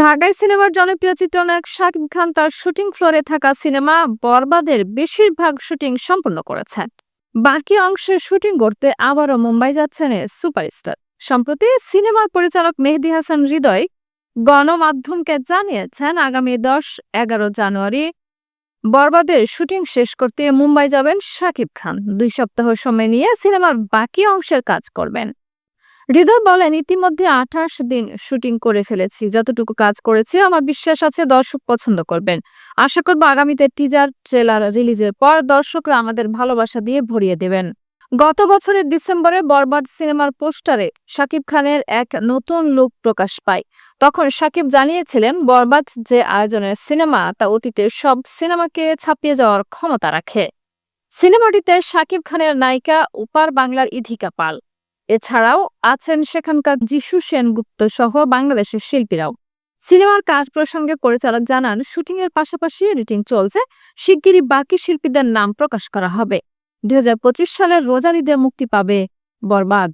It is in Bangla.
ঢাকায় সিনেমার জনপ্রিয় চিত্রনায়ক শাকিব খান তার শুটিং ফ্লোরে থাকা সিনেমা বরবাদের বেশিরভাগ শুটিং সম্পন্ন করেছেন। বাকি অংশের শুটিং করতে আবারও মুম্বাই যাচ্ছেন সুপারস্টার। সম্প্রতি সিনেমার পরিচালক মেহেদি হাসান হৃদয় গণমাধ্যমকে জানিয়েছেন, আগামী দশ, এগারো জানুয়ারি বরবাদের শুটিং শেষ করতে মুম্বাই যাবেন শাকিব খান। দুই সপ্তাহ সময় নিয়ে সিনেমার বাকি অংশের কাজ করবেন। হৃদয় বলেন, ইতিমধ্যে আঠাশ দিন শুটিং করে ফেলেছি। যতটুকু কাজ করেছি, আমার বিশ্বাস আছে দর্শক পছন্দ করবেন। আশা করব আগামীতে টিজার, ট্রেলার রিলিজের পর দর্শকরা আমাদের ভালোবাসা দিয়ে ভরিয়ে দেবেন। গত বছরের ডিসেম্বরে বরবাদ সিনেমার পোস্টারে শাকিব খানের এক নতুন লুক প্রকাশ পায়। তখন শাকিব জানিয়েছিলেন, বরবাদ যে আয়োজনের সিনেমা, তা অতীতের সব সিনেমাকে ছাপিয়ে যাওয়ার ক্ষমতা রাখে। সিনেমাটিতে শাকিব খানের নায়িকা উপার বাংলার ইধিকা পাল। এছাড়াও আছেন সেখানকার যিশু সেনগুপ্ত সহ বাংলাদেশের শিল্পীরাও। সিনেমার কাজ প্রসঙ্গে পরিচালক জানান শুটিং এর পাশাপাশি এডিটিং চলছে, শিগগিরই বাকি শিল্পীদের নাম প্রকাশ করা হবে। দুই হাজার পঁচিশ সালের রোজার ঈদে মুক্তি পাবে বরবাদ।